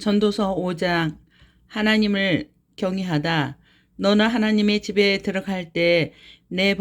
전도서 5장 하나님을 경외하다. 너는 하나님의 집에 들어갈 때 내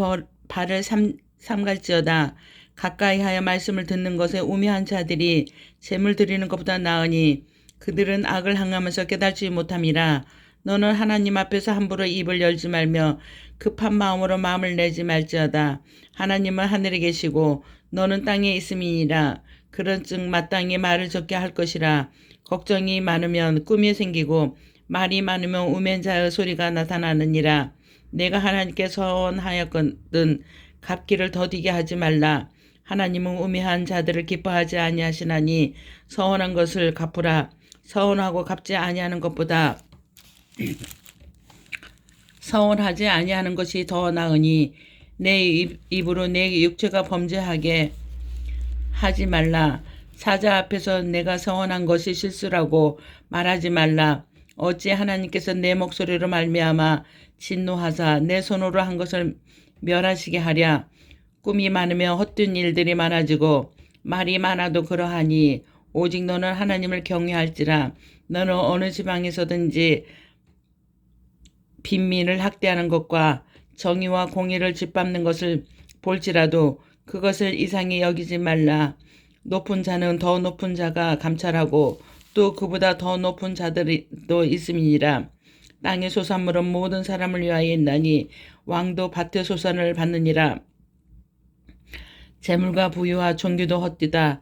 발을 삼, 삼갈지어다. 가까이 하여 말씀을 듣는 것에 우매한 자들이 재물 드리는 것보다 나으니 그들은 악을 행하면서 깨달지 못함이라. 너는 하나님 앞에서 함부로 입을 열지 말며 급한 마음으로 마음을 내지 말지어다. 하나님은 하늘에 계시고 너는 땅에 있음이니라. 그런즉 마땅히 말을 적게 할 것이라. 걱정이 많으면 꿈이 생기고 말이 많으면 우면 자의 소리가 나타나느니라. 내가 하나님께 서원하였거든 갚기를 더디게 하지 말라. 하나님은 우매한 자들을 기뻐하지 아니하시나니 서원한 것을 갚으라. 서원하고 갚지 아니하는 것보다 서원하지 아니하는 것이 더 나으니 내 입, 입으로 내 육체가 범죄하게 하지 말라. 사자 앞에서 내가 서원한 것이 실수라고 말하지 말라. 어찌 하나님께서 내 목소리로 말미암아 진노하사 내 손으로 한 것을 멸하시게 하랴. 꿈이 많으면 헛된 일들이 많아지고 말이 많아도 그러하니 오직 너는 하나님을 경외할지라 너는 어느 지방에서든지 빈민을 학대하는 것과 정의와 공의를 짓밟는 것을 볼지라도 그것을 이상히 여기지 말라. 높은 자는 더 높은 자가 감찰하고 또 그보다 더 높은 자들도 있음이니라. 땅의 소산물은 모든 사람을 위하여 있나니 왕도 밭의 소산을 받느니라. 재물과 부유와 종교도 헛되다.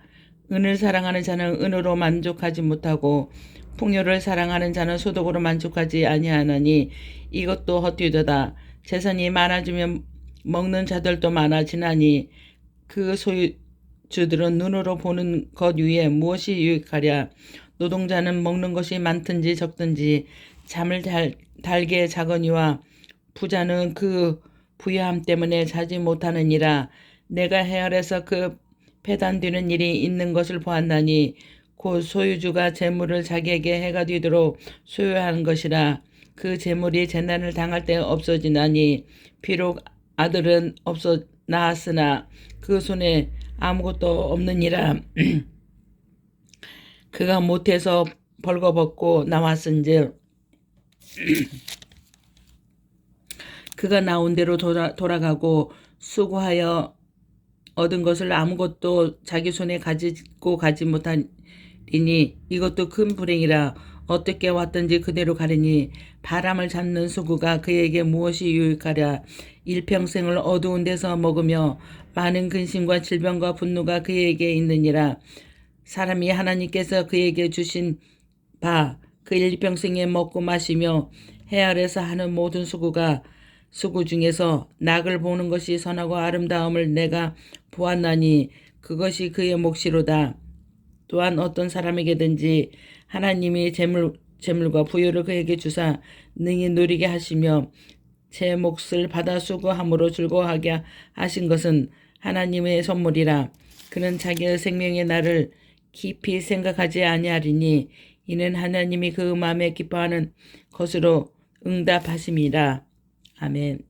은을 사랑하는 자는 은으로 만족하지 못하고 풍요를 사랑하는 자는 소득으로 만족하지 아니하나니 이것도 헛되도다. 재산이 많아지면 먹는 자들도 많아지나니 그 소유주들은 눈으로 보는 것 위에 무엇이 유익하랴. 노동자는 먹는 것이 많든지 적든지 잠을 달, 달게 자거니와 부자는 그 부유함 때문에 자지 못하느니라. 내가 헤아려서 그 배단되는 일이 있는 것을 보았나니 곧 소유주가 재물을 자기에게 해가 되도록 소유하는 것이라 그 재물이 재난을 당할 때 없어지나니 비록 아들은 없어 나았으나 그 손에 아무것도 없느니라. 그가 못해서 벌거벗고 나왔은즉 그가 나온 대로 돌아, 돌아가고 수고하여 얻은 것을 아무것도 자기 손에 가지고 가지 못하니 이것도 큰 불행이라 어떻게 왔든지 그대로 가리니 바람을 잡는 수구가 그에게 무엇이 유익하랴 일평생을 어두운 데서 먹으며 많은 근심과 질병과 분노가 그에게 있느니라 사람이 하나님께서 그에게 주신 바 그 일평생에 먹고 마시며 해 아래서 하는 모든 수구가 수구 중에서 낙을 보는 것이 선하고 아름다움을 내가 보았나니 그것이 그의 몫이로다. 또한 어떤 사람에게든지 하나님이 재물, 재물과 부여를 그에게 주사 능히 누리게 하시며 제 몫을 받아 수고함으로 즐거워하게 하신 것은 하나님의 선물이라. 그는 자기의 생명의 날을 깊이 생각하지 아니하리니 이는 하나님이 그 마음에 기뻐하는 것으로 응답하심이라. 아멘.